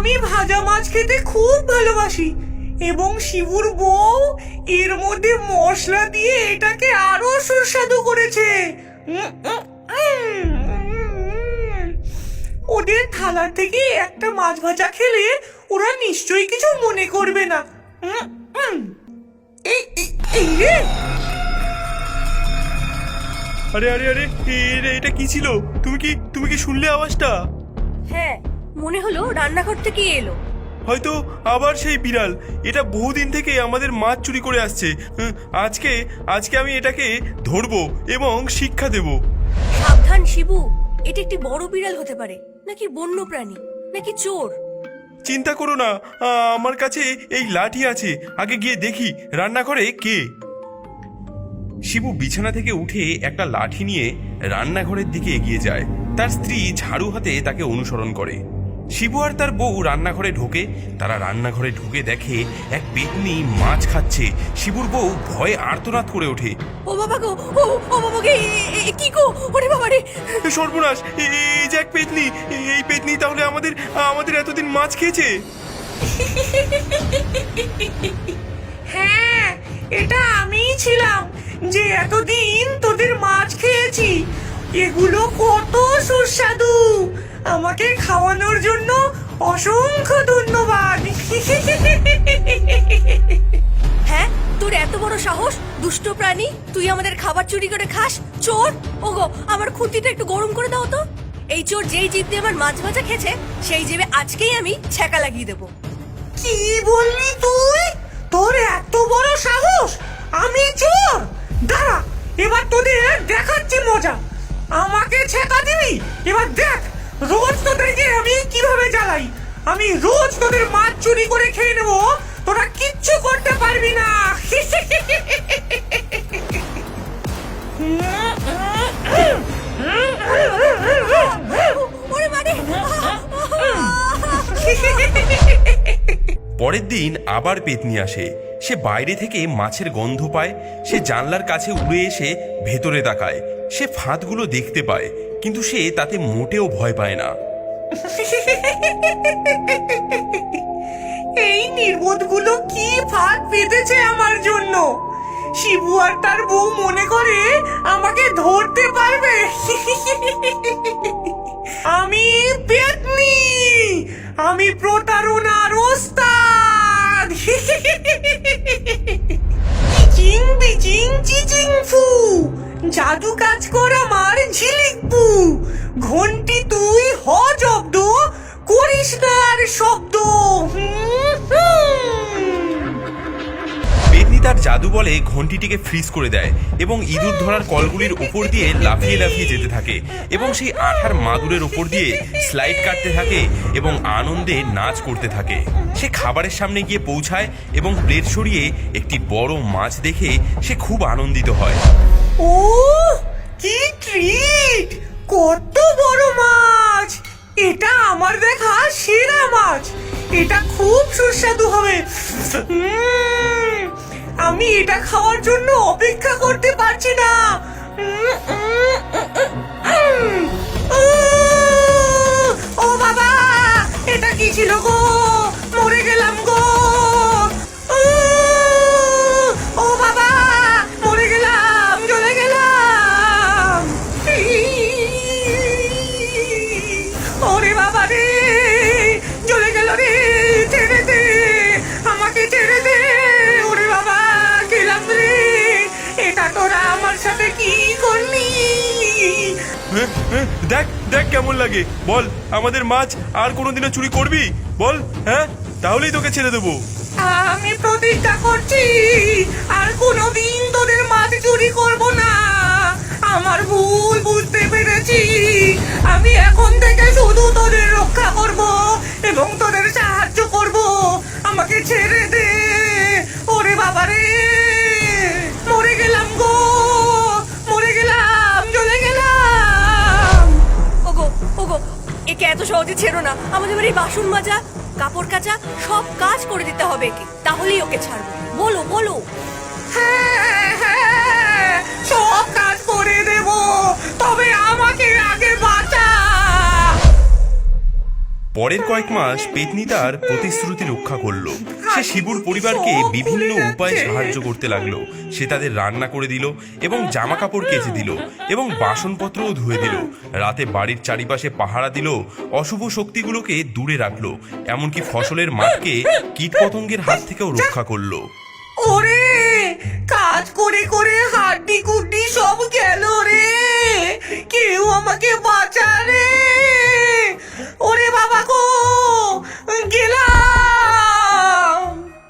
আমি ভাজা মাছ খেতে খুব ভালোবাসি এবং শিবুর বউ এর মধ্যে মশলা দিয়ে এটাকে আরও সুস্বাদু করেছে। ওদের থালা থেকে একটা মাছ ভাজা খেলে ওরা নিশ্চয়ই কিছু মনে করবে না। আরে আরে আরে এটা কি ছিল? তুমি কি তুমি কি শুনলে আওয়াজটা? হ্যাঁ মনে হলো রান্নাঘর থেকে এলো। হয়তো আবার সেই বিড়াল। এটা বহুদিন থেকে আমাদের মাছ চুরি করে আসছে। আজকে আজকে আমি এটাকে ধরবো এবং শিক্ষা দেব। সাবধান শিবু। এটা একটি বড় বিড়াল হতে পারে। নাকি বন্য প্রাণী? নাকি চোর? চিন্তা করো না। আমার কাছে এই লাঠি আছে। আগে গিয়ে দেখি রান্নাঘরে কে। শিবু বিছানা থেকে উঠে একটা লাঠি নিয়ে রান্নাঘরের দিকে এগিয়ে যায়। তার স্ত্রী ঝাড়ু হাতে তাকে অনুসরণ করে। শিবু আর তার বউ রান্নাঘরে ঢোকে। তারা রান্নাঘরে ঢুকে দেখে এক পেতনি মাছ খাচ্ছে। শিবুর বউ ভয়ে আর্তনাদ করে ওঠে। ও বাবা গো ও ও বাবা গে কি গো? ওরে বাবা রে। সর্বনাশ এই যে এক পেতনি এই পেতনি তাহলে আমাদের আমাদের এতদিন মাছ খেয়েছে? হ্যাঁ এটা আমিই ছিলাম যে এতদিন তোদের মাছ খেয়েছি। এগুলো কত সুস্বাদু। আমাকে খাওয়ানোর জন্য অসংখ্য ধন্যবাদ। হ্যাঁ তোর এত বড় সাহস? দুষ্ট প্রাণী তুই আমাদের খাবার চুরি করে খাস? চোর? ওগো আমার খুঁটিটা একটু গরম করে দাও তো। এই চোর যেই জিভ দিয়ে আমার মাছ ভাজা খেয়েছে সেই জিভে আজকেই আমি ছ্যাঁকা লাগিয়ে দেবো। কি বললি তুই? তোর এত বড় সাহস? আমি চোর? দাঁড়া এবার তোদের দেখাচ্ছি মজা। আমাকে ছেকা দিবি? এবার দেখ রোজ তোদেরকে আমি কীভাবে জ্বালাই? আমি রোজ তোদের মাছ চুরি করে খেয়ে নেব। তোরা কিচ্ছু করতে পারবি না। মানে পরের দিন আবার পেতনি আসে। সে বাইরে থেকে মাছের গন্ধ পায়। সে জানলার কাছে উড়ে এসে ভেতরে তাকায়। সে ফাঁদগুলো দেখতে পায়। কিন্তু সে তাতে মোটেও ভয় পায় না। এই নির্বোধগুলো কি ফাঁদ পেতেছে আমার জন্য? শিবু আর তার বউ মনে করে আমাকে ধরতে পারবে। আমি পেতনি! আমি প্রতারণার ওস্তাদ! চিং বিচিং চিচিং ফু! জাদু ঘন্টি তুই হ জব্দ করিস না আর শব্দ। তার জাদু বলে ঘন্টিটিকে ফ্রিজ করে দেয় এবং ইঁদুর ধরার কলগুলির উপর দিয়ে লাফিয়ে লাফিয়ে যেতে থাকে এবং সেই আঠার মাদুরের উপর দিয়ে স্লাইড কাটতে থাকে এবং আনন্দে নাচ করতে থাকে। সে খাবারের সামনে গিয়ে পৌঁছায় এবং প্লেট সরিয়ে একটি বড় মাছ দেখে সে খুব আনন্দিত হয়। ও কি ট্রিট কত বড় মাছ! এটা আমার দেখা সেরা মাছ! এটা খুব সুস্বাদু হবে। আমি এটা খাওয়ার জন্য অপেক্ষা করতে পারছি না। দেখ দেখ কেমন লাগে। বল, আমাদের মাছ আর কোনোদিনও চুরি করবি? বল হ্যাঁ? তাহলেই তোকে ছেড়ে দেবো। আমি প্রতিজ্ঞা করছি একে এত সহজে ছেড়ো না। আমাদের বাড়ির বাসন মাজা কাপড় কাচা সব কাজ করে দিতে হবে একে। তাহলেই ওকে ছাড়বো। বলো বলো। হ্যাঁ, হ্যাঁ, সব কাজ করে দেব। তবে আমাকে আগে বাঁচা। পরের কয়েক মাস পেতনি তার প্রতিশ্রুতি রক্ষা করল। সে শিবুর পরিবারকে বিভিন্ন উপায়ে সাহায্য করতে লাগল। সে তাদের রান্না করে দিল এবং জামা কাপড় কেচে দিল এবং বাসনপত্রও ধুয়ে দিল। রাতে বাড়ির চারিপাশে পাহারা দিল অশুভ শক্তিগুলোকে দূরে রাখল এমনকি ফসলের মাঠকে কীটপতঙ্গের হাত থেকেও রক্ষা করল। ওরে কাজ করে করে হাড্ডি